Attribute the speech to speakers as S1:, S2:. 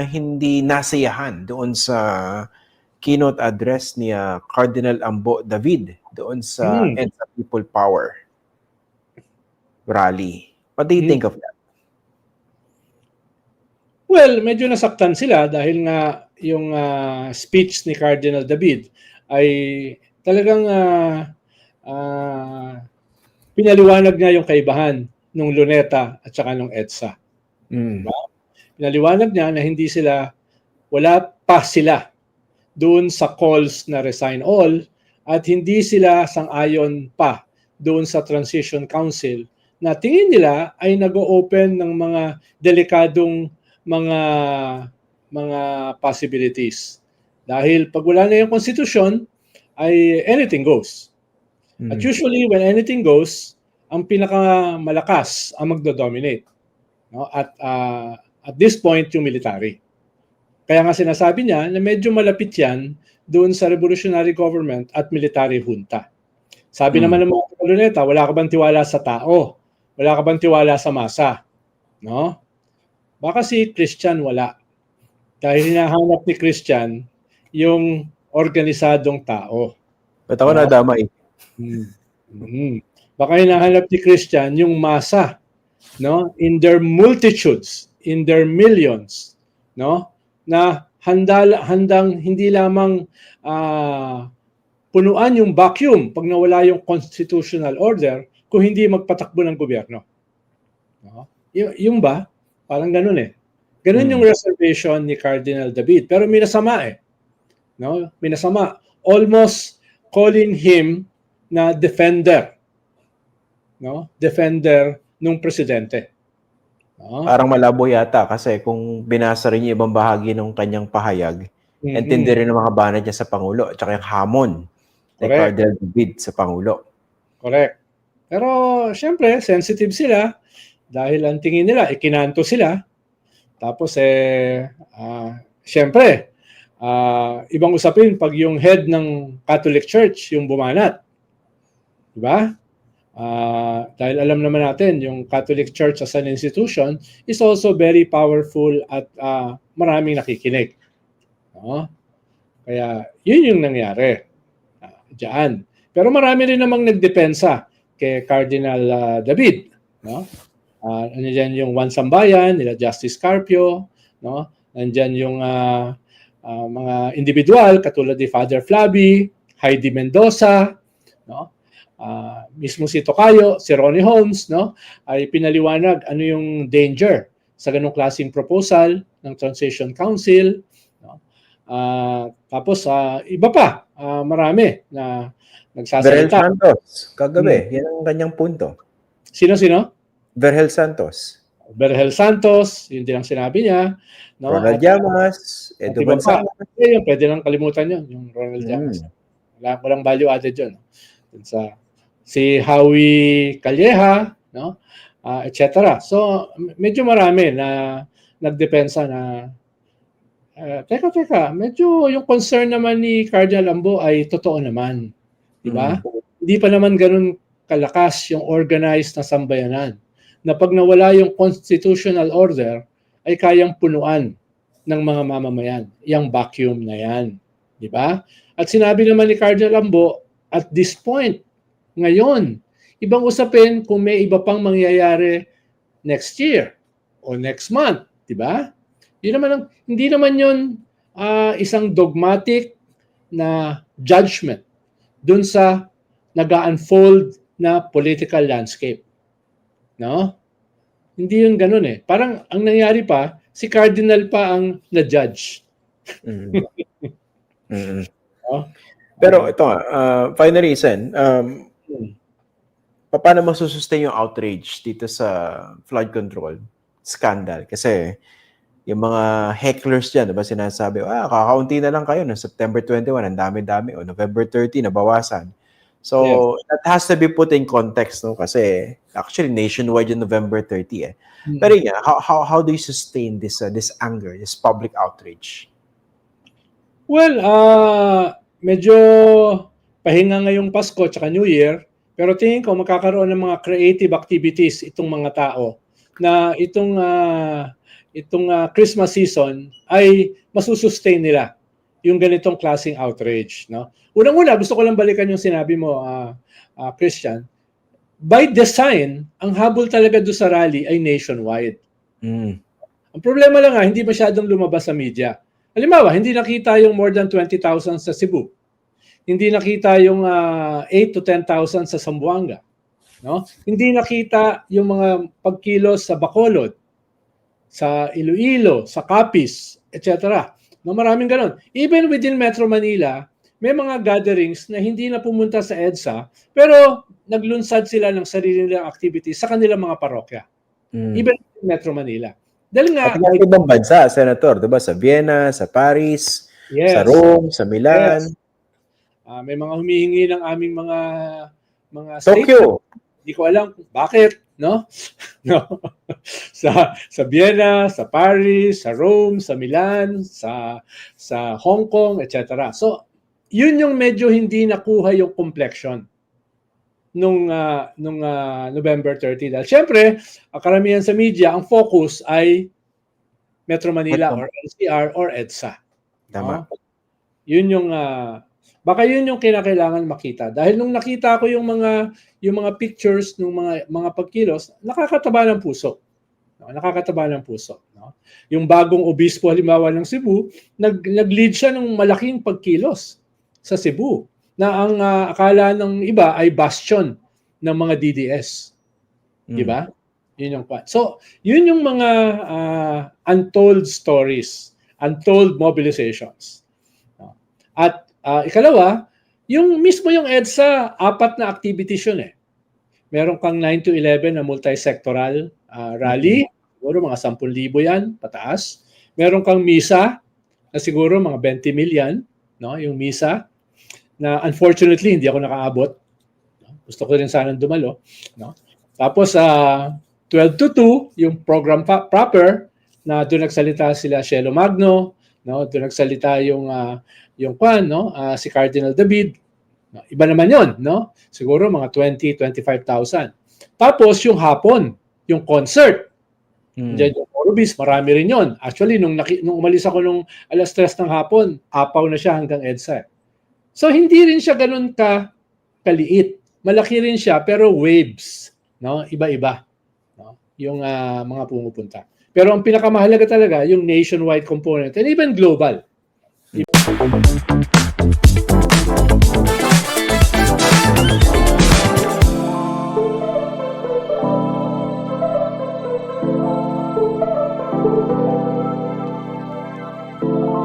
S1: na hindi nasayahan doon sa keynote address ni ah, Cardinal Ambo David doon sa
S2: Hmm.
S1: EDSA People Power rally. What do you
S2: Hmm.
S1: think of that?
S2: Well, medyo nasaktan sila dahil nga yung ah, speech ni Cardinal David ay talagang ah, ah, pinaliwanag niya yung kaibahan ng Luneta at saka ng EDSA.
S1: Mm.
S2: Pinaliwanag niya na hindi sila, wala pa sila doon sa calls na resign all at hindi sila sang-ayon pa doon sa Transition Council na tingin nila ay nag-open ng mga delikadong mga mga possibilities. Dahil pag wala na yung konstitusyon, ay anything goes.
S1: Mm.
S2: At usually when anything goes, ang pinakamalakas ang magdo-dominate. No? At ah, at this point yung military. Kaya nga sinasabi niya na medyo malapit yan doon sa revolutionary government at military junta. Sabi
S1: Hmm.
S2: naman ng mga koloneta, wala ka bang tiwala sa tao? Wala ka bang tiwala sa masa? No? Baka si Christian wala. Dahil hinahanap ni Christian yung organisadong tao.
S1: Ba't ako
S2: No?
S1: nadamay?
S2: Mhm. Baka hinahanap ni Christian yung masa, no? In their multitudes, in their millions, no? Na handa handang hindi lamang ah, punuan yung vacuum pag nawala yung constitutional order kung hindi magpatakbo ng gobyerno. No? Y- yung ba? Parang ganun eh. Ganun
S1: Hmm.
S2: yung reservation ni Cardinal David. Pero minasama eh. No? Minasama. Almost calling him na defender. No? Defender nung presidente. No?
S1: Parang malabo yata kasi kung binasa rin yung ibang bahagi ng kanyang pahayag,
S2: Mhm.
S1: intindi rin ng mga banat niya sa Pangulo at saka yung hamon ni. Cardinal David sa Pangulo.
S2: Correct. Pero syempre, sensitive sila dahil ang tingin nila, ikinanto sila. Tapos eh, ah, syempre, ah, ibang usapin pag yung head ng Catholic Church yung bumanat. Di Ah, dahil alam naman natin, yung Catholic Church as an institution is also very powerful at ah, maraming nakikinig. No? Kaya yun yung nangyari ah, diyan. Pero marami rin namang nagdepensa kay Cardinal ah, David, no? Ah, nandiyan yung Juan Sambayan, nila Justice Carpio, no? Nandiyan yung ah, ah, mga individual katulad ni Father Flavi, Heidi Mendoza, no? Ah, mismo si Tocayo, si Ronnie Holmes, no? Ay pinaliwanag ano yung danger sa ganung klaseng proposal ng Transition Council, no? Ah, tapos ah, iba pa, ah, marami na
S1: Verhel
S2: nagsasalita.
S1: Santos, kagabi, yan ang kanyang punto.
S2: Sino-sino?
S1: Verhel Santos,
S2: Berhel Santos, yun din ang sinabi niya. No?
S1: Ronald
S2: At-
S1: Llamas,
S2: pa.
S1: Gonzalez.
S2: Eh, yun, pwede lang kalimutan yun, yung Ronald
S1: Mm.
S2: Llamas. Wala, walang value added yun. Dun sa, si Howie Calleja, no? Ah, etc. So, medyo marami na nagdepensa na eh, teka, teka, medyo yung concern naman ni Cardinal Ambo ay totoo naman. Di ba? Hindi pa naman ganun kalakas yung organized na sambayanan na pag nawala yung constitutional order ay kayang punuan ng mga mamamayan. Yung vacuum na yan. Di ba? At sinabi naman ni Cardinal Ambo, at this point, ngayon, ibang usapin kung may iba pang mangyayari next year o next month. Di ba? Yun naman ang, hindi naman yun ah, isang dogmatic na judgment dun sa nag-unfold na political landscape. No? Hindi yun ganun eh. Parang ang nangyari pa, si Cardinal pa ang na-judge.
S1: Mm. Mm.
S2: Oh.
S1: Pero ito, uh, final reason, um,
S2: Hmm.
S1: pa- paano masusustain yung outrage dito sa flood control scandal? Kasi yung mga hecklers dyan, diba sinasabi, ah, kakaunti na lang kayo no September 21, ang dami-dami, o November 30, nabawasan. So, that has to be put in context, no? Kasi actually nationwide yung November 30 eh. Pero yeah, how, how, how do you sustain this uh, this anger, this public outrage?
S2: Well, ah medyo pahinga ngayong Pasko at New Year, pero tingin ko magkakaroon ng mga creative activities itong mga tao na itong ah, itong ah, Christmas season ay masusustain nila yung ganitong klaseng outrage, no? Unang-una, gusto ko lang balikan yung sinabi mo, ah, ah, Christian. By design, ang habol talaga do sa rally ay nationwide.
S1: Mm.
S2: Ang problema lang nga, hindi masyadong lumabas sa media. Halimbawa, hindi nakita yung more than 20,000 sa Cebu. Hindi nakita yung ah, 8 to 10,000 sa Zamboanga. No? Hindi nakita yung mga pagkilos sa Bacolod, sa Iloilo, sa Capiz, etc. No, maraming ganon. Even within Metro Manila, may mga gatherings na hindi na pumunta sa EDSA, pero naglunsad sila ng sarili nilang activities sa kanilang mga parokya.
S1: Mm.
S2: Even in Metro Manila. Dahil nga,
S1: At ibang bansa, Senator, 'di ba? Sa Vienna, sa Paris,
S2: yes,
S1: sa Rome, sa Milan,
S2: ah, may mga humihingi ng aming mga mga statement.
S1: Tokyo.
S2: Hindi ko alam kung bakit, no? no. sa sa Vienna, sa Paris, sa Rome, sa Milan, sa sa Hong Kong, etc. So, yun yung medyo hindi nakuha yung complexion nung ah, nung ah, November 30 dahil syempre karamihan sa media ang focus ay Metro Manila
S1: Metro.
S2: or NCR or EDSA
S1: Tama.
S2: No? Yun yung ah, baka yun yung kinakailangan makita. Dahil nung nakita ko yung mga yung mga pictures ng mga mga pagkilos, nakakataba ng puso. No? Nakakataba ng puso, no? Yung bagong obispo halimbawa ng Cebu, nag nag-lead siya ng malaking pagkilos sa Cebu na ang ah, akala ng iba ay bastion ng mga DDS.
S1: Mm.
S2: Di ba? Yun yung. So, yun yung mga ah, untold stories, untold mobilizations. At ah, ikalawa, yung mismo yung EDSA, apat na activities yun eh. Meron kang 9 to 11 na multi-sectoral ah, rally, siguro mga 10,000 yan, pataas. Meron kang misa, na siguro mga 20 million, no? yung misa, na unfortunately hindi ako nakaabot. Gusto ko rin sana dumalo. No? Tapos sa 12 to 2, yung program pa- proper na doon nagsalita sila Shelo Magno, no? Doon nagsalita yung ah, yung kwan, no? Ah, si Cardinal David. Iba naman 'yon, no? Siguro mga 20, 25,000. Tapos yung hapon, yung concert.
S1: Mm.
S2: Diyan yung Orobis, marami rin 'yon. Actually nung naki, nung umalis ako nung alas 3 ng hapon, apaw na siya hanggang EDSA. So hindi rin siya ganun ka kaliit. Malaki rin siya pero waves, no? Iba-iba, no? Yung ah, mga pumupunta. Pero ang pinakamahalaga talaga yung nationwide component and even global. 你.